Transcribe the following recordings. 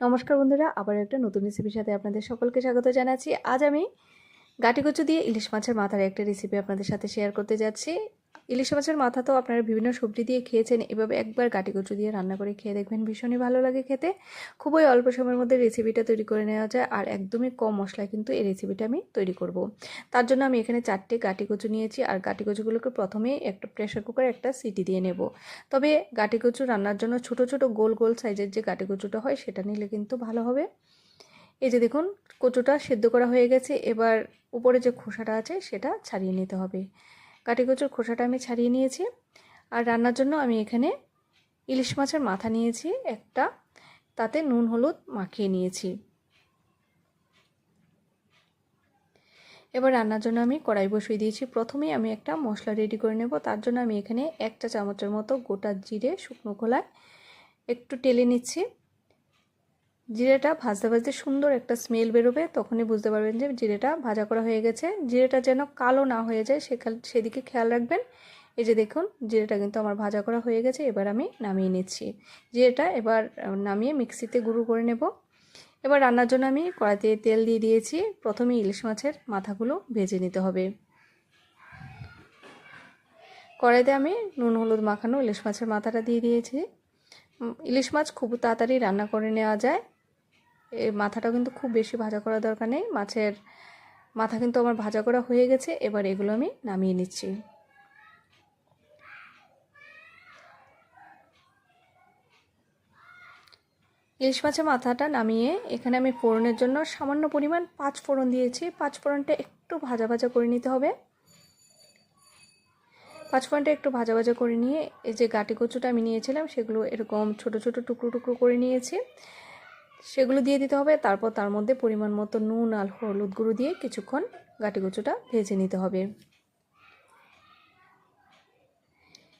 নমস্কার বন্ধুরা, আবার একটা নতুন রেসিপির সাথে আপনাদের সকলকে স্বাগত জানাচ্ছি। আজ আমি গাটিকচু দিয়ে ইলিশ মাছের মাথার একটা রেসিপি আপনাদের সাথে শেয়ার করতে যাচ্ছি। ইলিশ মাছের মাথা তো আপনারা বিভিন্ন সবজি দিয়ে খেয়েছেন, এভাবে একবার গাটিকচু দিয়ে রান্না করে খেয়ে দেখবেন ভীষণই ভালো লাগে খেতে। খুবই অল্প সময়ের মধ্যে রেসিপিটা তৈরি করে নেওয়া যায় আর একদমই কম মশলায় কিন্তু এই রেসিপিটা আমি তৈরি করব। তার জন্য আমি এখানে চারটে গাটিকচু নিয়েছি আর গাটিকচুগুলোকে প্রথমেই একটা প্রেশার কুকারে একটা সিটি দিয়ে নেব। তবে গাটিকচু রান্নার জন্য ছোট ছোট গোল গোল সাইজের যে গাটিকচুটা হয় সেটা নিলে কিন্তু ভালো হবে। এই যে দেখুন, কচুটা সেদ্ধ করা হয়ে গেছে, এবার উপরে যে খোসাটা আছে সেটা ছাড়িয়ে নিতে হবে। কাটি কচুর খোসাটা আমি ছাড়িয়ে নিয়েছি। আর রান্নার জন্য আমি এখানে ইলিশ মাছের মাথা নিয়েছি একটা। তাতে নুন, হলুদ মাখিয়ে নিয়েছি। এবার রান্নার জন্য আমি কড়াই বসিয়ে দিয়েছি। প্রথমেই আমি একটা মশলা রেডি করে নেব। তার জন্য আমি এখানে একটা চামচের মতো গোটা জিরে শুকনো খোলায় একটু টেলে নিচ্ছি। জিরেটা ভাজতে ভাজতে সুন্দর একটা স্মেল বেরোবে, তখনই বুঝতে পারবেন যে জিরেটা ভাজা করা হয়ে গেছে। জিরেটা যেন কালো না হয়ে যায় সেখাল সেদিকে খেয়াল রাখবেন। এই যে দেখুন, জিরেটা কিন্তু আমার ভাজা করা হয়ে গেছে, এবার আমি নামিয়ে নিচ্ছি। জিরেটা এবার নামিয়ে মিক্সিতে গুঁড়ো করে নেব। এবার রান্নার জন্য আমি কড়াইতে তেল দিয়ে দিয়েছি। প্রথমে ইলিশ মাছের মাথাগুলো ভেজে নিতে হবে। কড়াইতে আমি নুন, হলুদ মাখানো ইলিশ মাছের মাথাটা দিয়ে দিয়েছি। ইলিশ মাছ খুব তাড়াতাড়ি রান্না করে নেওয়া যায়। এই মাথাটাও কিন্তু খুব বেশি ভাজা করা দরকার নেই। মাছের মাথা কিন্তু আমার ভাজা করা হয়ে গেছে, এবার এগুলো আমি নামিয়ে নিচ্ছি। ইলিশ মাছের মাথাটা নামিয়ে এখানে আমি ফোড়নের জন্য সামান্য পরিমাণ পাঁচ ফোড়ন দিয়েছি। পাঁচ ফোড়নটা একটু ভাজা ভাজা করে নিতে হবে। পাঁচ ফোড়নটা একটু ভাজা ভাজা করে নিয়ে এই যে গাটি কচুটা আমি নিয়েছিলাম, সেগুলো এরকম ছোট ছোট টুকরো টুকরো করে নিয়েছি। সেগুলো দিয়ে দিতে হবে। তারপর তার মধ্যে পরিমাণ মতো নুন আর হলুদ গুঁড়ো দিয়ে কিছুক্ষণ গাটি কচুটা ভেজে নিতে হবে।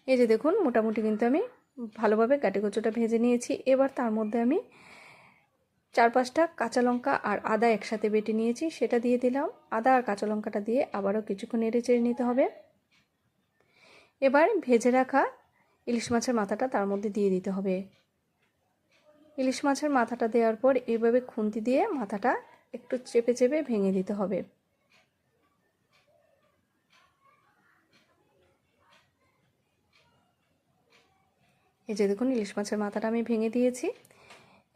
এই যে দেখুন, মোটামুটি কিন্তু আমি ভালোভাবে গাটি কচুটা ভেজে নিয়েছি। এবার তার মধ্যে আমি চার পাঁচটা কাঁচা লঙ্কা আর আদা একসাথে বেটে নিয়েছি, সেটা দিয়ে দিলাম। আদা আর কাঁচা লঙ্কাটা দিয়ে আবারও কিছুক্ষণ নেড়ে চেড়ে নিতে হবে। এবার ভেজে রাখা ইলিশ মাছের মাথাটা তার মধ্যে দিয়ে দিতে হবে। ইলিশ মাছের মাথাটা দেওয়ার পর এইভাবে খুন্তি দিয়ে মাথাটা একটু চেপে চেপে ভেঙে দিতে হবে। এই যে দেখুন, ইলিশ মাছের মাথাটা আমি ভেঙে দিয়েছি।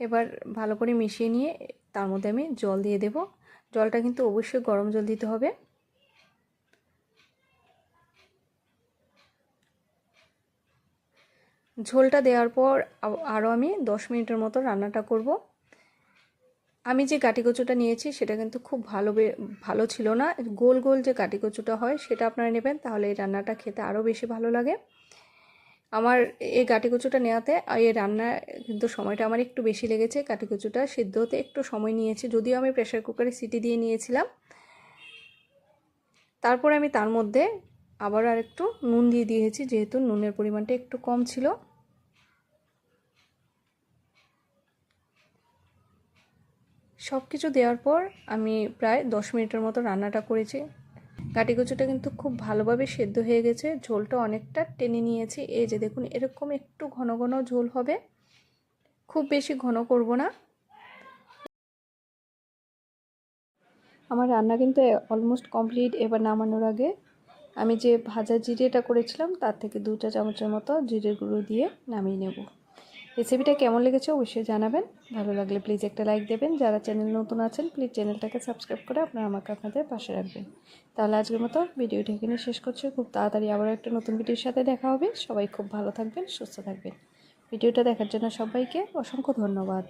এবার ভালো করে মিশিয়ে নিয়ে তার মধ্যে আমি জল দিয়ে দেব। জলটা কিন্তু অবশ্যই গরম জল দিতে হবে। ঝোলটা দেওয়ার পর আরও আমি দশ মিনিটের মতো রান্নাটা করব। আমি যে কাটি কচুটা নিয়েছি সেটা কিন্তু খুব ভালো ভালো ছিল না। গোল গোল যে কাটি কচুটা হয় সেটা আপনারা নেবেন, তাহলে এই রান্নাটা খেতে আরও বেশি ভালো লাগে। আমার এই কাটি কচুটা নেওয়াতে এই রান্না কিন্তু সময়টা আমার একটু বেশি লেগেছে। কাটি কচুটা সিদ্ধ হতে একটু সময় নিয়েছে, যদিও আমি প্রেশার কুকারে সিটি দিয়ে নিয়েছিলাম। তারপরে আমি তার মধ্যে আবার আর একটু নুন দিয়ে দিয়েছি, যেহেতু নুনের পরিমাণটা একটু কম ছিল। সব কিছু দেওয়ার পর আমি প্রায় দশ মিনিটের মতো রান্নাটা করেছি। কাটি কচুটা কিন্তু খুব ভালোভাবে সেদ্ধ হয়ে গেছে, ঝোলটা অনেকটা টেনে নিয়েছি। এই যে দেখুন, এরকম একটু ঘন ঘন ঝোল হবে। খুব বেশি ঘন করব না। আমার রান্না কিন্তু অলমোস্ট কমপ্লিট এবার নামানোর আগে আমি যে ভাজা জিরেটা করেছিলাম, তার থেকে দু চা চামচের মতো জিরের গুঁড়ো দিয়ে নামিয়ে নেব। রেসিপিটা কেমন লেগেছে অবশ্যই জানাবেন। ভালো লাগলে প্লিজ একটা লাইক দেবেন। যারা চ্যানেল নতুন আছেন, প্লিজ চ্যানেলটাকে সাবস্ক্রাইব করে আপনারা আমাকে আপনাদের পাশে রাখবেন। তাহলে আজকের মতো ভিডিওটি এখানে শেষ করছি। খুব তাড়াতাড়ি আবার একটা নতুন ভিডিওর সাথে দেখা হবে। সবাই খুব ভালো থাকবেন, সুস্থ থাকবেন। ভিডিওটা দেখার জন্য সবাইকে অসংখ্য ধন্যবাদ।